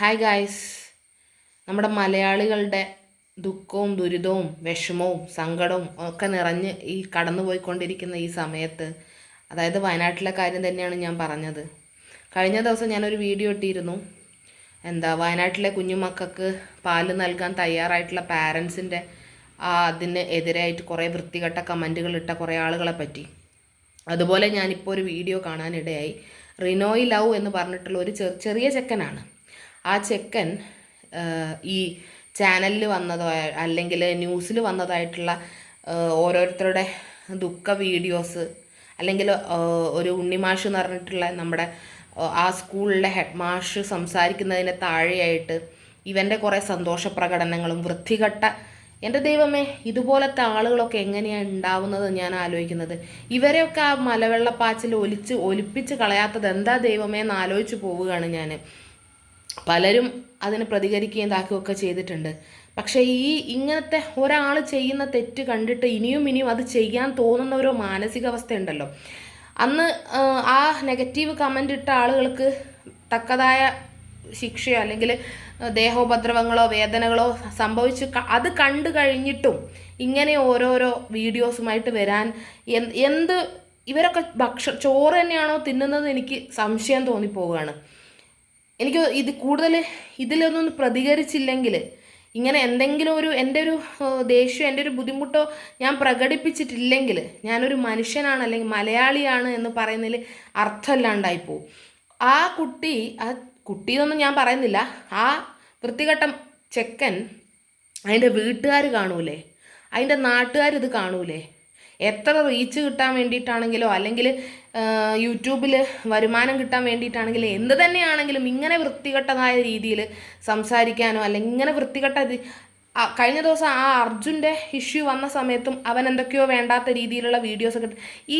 Hi guys നമ്മുടെ മലയാളികളുടെ ദുഃഖവും ദുരിതവും വിഷമവും സങ്കടവും ഒക്കെ നിറഞ്ഞ് ഈ കടന്നു പോയിക്കൊണ്ടിരിക്കുന്ന ഈ സമയത്ത് അതായത് വയനാട്ടിലെ കാര്യം തന്നെയാണ് ഞാൻ പറഞ്ഞത്. കഴിഞ്ഞ ദിവസം ഞാനൊരു വീഡിയോ ഇട്ടിരുന്നു. എന്താ വയനാട്ടിലെ കുഞ്ഞുമക്കൾക്ക് പാൽ നൽകാൻ തയ്യാറായിട്ടുള്ള പാരൻസിന്റെ അതിന് എതിരായിട്ട് കുറേ വൃത്തികെട്ട കമന്റുകൾ ഇട്ട കുറേ ആളുകളെ പറ്റി. അതുപോലെ ഞാനിപ്പോൾ ഒരു വീഡിയോ കാണാനിടയായി. റിനോയ് ലവ് എന്ന് പറഞ്ഞിട്ടുള്ള ഒരു ചെറിയ ചെക്കനാണ്. ആ ചെക്കൻ ഈ ചാനലിൽ വന്നതോ അല്ലെങ്കിൽ ന്യൂസിൽ വന്നതായിട്ടുള്ള ഓരോരുത്തരുടെ ദുഃഖ വീഡിയോസ് അല്ലെങ്കിൽ ഒരു ഉണ്ണിമാഷ് എന്ന് പറഞ്ഞിട്ടുള്ള നമ്മുടെ ആ സ്കൂളിലെ ഹെഡ് മാഷ് സംസാരിക്കുന്നതിന് താഴെയായിട്ട് ഇവന്റെ കുറേ സന്തോഷ പ്രകടനങ്ങളും വൃത്തികെട്ട എന്റെ ദൈവമേ ഇതുപോലത്തെ ആളുകളൊക്കെ എങ്ങനെയാണ് ഉണ്ടാവുന്നത് ഞാൻ ആലോചിക്കുന്നത്. ഇവരെയൊക്കെ ആ മലവെള്ളപ്പാച്ചിൽ ഒലിച്ച് ഒലിപ്പിച്ച് കളയാത്തത് എന്താ ദൈവമേ എന്ന് ആലോചിച്ച് പോവുകയാണ് ഞാൻ പലരും അതിന് പ്രതികരിക്കുകയും ഇതാക്കുകയൊക്കെ ചെയ്തിട്ടുണ്ട്. പക്ഷേ ഈ ഇങ്ങനത്തെ ഒരാൾ ചെയ്യുന്ന തെറ്റ് കണ്ടിട്ട് ഇനിയും ഇനിയും അത് ചെയ്യാൻ തോന്നുന്ന ഒരു മാനസികാവസ്ഥ ഉണ്ടല്ലോ അന്ന് ആ നെഗറ്റീവ് കമന്റ് ഇട്ട ആളുകൾക്ക് തക്കതായ ശിക്ഷയോ അല്ലെങ്കിൽ ദേഹോപദ്രവങ്ങളോ വേദനകളോ സംഭവിച്ച് അത് കണ്ടു കഴിഞ്ഞിട്ടും ഇങ്ങനെ ഓരോരോ വീഡിയോസുമായിട്ട് വരാൻ എന്ത് ഇവരൊക്കെ ഭക്ഷ ചോറ് തന്നെയാണോ തിന്നുന്നത് എനിക്ക് സംശയം തോന്നിപ്പോവുകയാണ്. എനിക്ക് ഇത് കൂടുതൽ ഇതിലൊന്നും പ്രതികരിച്ചില്ലെങ്കിൽ ഇങ്ങനെ എന്തെങ്കിലും ഒരു എന്റെ ഒരു ദേഷ്യം എന്റെ ഒരു ബുദ്ധിമുട്ടോ ഞാൻ പ്രകടിപ്പിച്ചിട്ടില്ലെങ്കിൽ ഞാനൊരു മനുഷ്യനാണ് അല്ലെങ്കിൽ മലയാളിയാണ് എന്ന് പറയുന്നതിൽ അർത്ഥമില്ലാണ്ടായി പോവും. ആ കുട്ടി ആ കുട്ടിയൊന്നും ഞാൻ പറയുന്നില്ല. ആ വൃത്തികെട്ട ചെക്കൻ അതിന്റെ വീട്ടുകാർ കാണൂലേ? അതിന്റെ നാട്ടുകാർ ഇത് കാണൂലേ? എത്ര റീച്ച് കിട്ടാൻ വേണ്ടിയിട്ടാണെങ്കിലോ? അല്ലെങ്കിൽ യൂട്യൂബിൽ വരുമാനം കിട്ടാൻ വേണ്ടിയിട്ടാണെങ്കിലും എന്ത് തന്നെയാണെങ്കിലും ഇങ്ങനെ വൃത്തികെട്ടതായ രീതിയിൽ സംസാരിക്കാനോ അല്ലെങ്കിൽ ഇങ്ങനെ വൃത്തികെട്ട കഴിഞ്ഞ ദിവസം ആ അർജുന്റെ ഇഷ്യൂ വന്ന സമയത്തും അവൻ എന്തൊക്കെയോ വേണ്ടാത്ത രീതിയിലുള്ള വീഡിയോസ് ഒക്കെ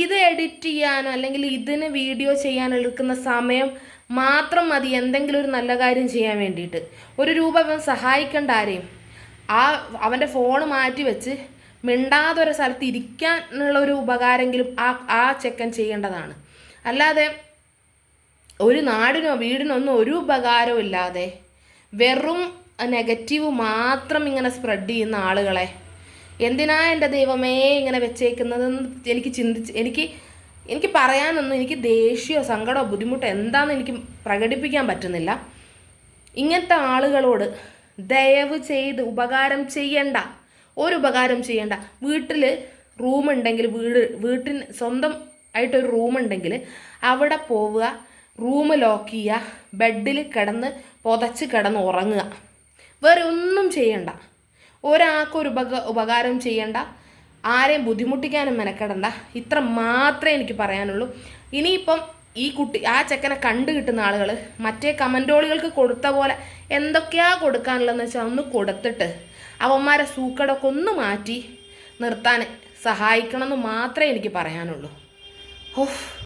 ഇത് എഡിറ്റ് ചെയ്യാനോ അല്ലെങ്കിൽ ഇതിന് വീഡിയോ ചെയ്യാൻ എടുക്കുന്ന സമയം മാത്രം മതി എന്തെങ്കിലും ഒരു നല്ല കാര്യം ചെയ്യാൻ വേണ്ടിയിട്ട്. ഒരു രൂപ അവൻ സഹായിക്കേണ്ട ആരെയും. ആ അവന്റെ ഫോൺ മാറ്റി വെച്ച് മിണ്ടാതെ ഒരു സ്ഥലത്ത് ഇരിക്കാനുള്ള ഒരു ഉപകാരമെങ്കിലും ആ ആ ചെക്കൻ ചെയ്യേണ്ടതാണ്. അല്ലാതെ ഒരു നാടിനോ വീടിനോ ഒന്നും ഒരു ഉപകാരവും ഇല്ലാതെ വെറും നെഗറ്റീവ് മാത്രം ഇങ്ങനെ സ്പ്രെഡ് ചെയ്യുന്ന ആളുകളെ എന്തിനാ എന്റെ ദൈവമേ ഇങ്ങനെ വെച്ചേക്കുന്നതെന്ന് എനിക്ക് ചിന്തിച്ച് എനിക്ക് എനിക്ക് പറയാനൊന്നും എനിക്ക് ദേഷ്യമോ സങ്കടമോ ബുദ്ധിമുട്ടോ എന്താണെന്ന് എനിക്ക് പ്രകടിപ്പിക്കാൻ പറ്റുന്നില്ല. ഇങ്ങനത്തെ ആളുകളോട് ദയവ് ചെയ്ത് ഉപകാരം ചെയ്യണ്ട. ഒരു ഉപകാരം ചെയ്യേണ്ട. വീട്ടിൽ റൂമുണ്ടെങ്കിൽ വീട് വീട്ടിന് സ്വന്തം ആയിട്ടൊരു റൂമുണ്ടെങ്കിൽ അവിടെ പോവുക റൂം ലോക്ക് ചെയ്യുക ബെഡിൽ കിടന്ന് പുതച്ച് കിടന്ന് ഉറങ്ങുക. വേറെ ഒന്നും ചെയ്യണ്ട. ഒരാൾക്കൊരു ഉപക ഉപകാരം ചെയ്യണ്ട. ആരെയും ബുദ്ധിമുട്ടിക്കാനും മെനക്കെടണ്ട. ഇത്ര മാത്രമേ എനിക്ക് പറയാനുള്ളൂ. ഇനിയിപ്പം ഈ കുട്ടി ആ ചെക്കനെ കണ്ടു കിട്ടുന്ന ആളുകൾ മറ്റേ കമന്റോളികൾക്ക് കൊടുത്ത പോലെ എന്തൊക്കെയാ കൊടുക്കാനുള്ളതെന്ന് വെച്ചാൽ ഒന്ന് കൊടുത്തിട്ട് അവന്മാരെ സൂക്കടൊക്കെ ഒന്ന് മാറ്റി നിർത്താൻ സഹായിക്കണമെന്ന് മാത്രമേ എനിക്ക് പറയാനുള്ളൂ. ഓഹ്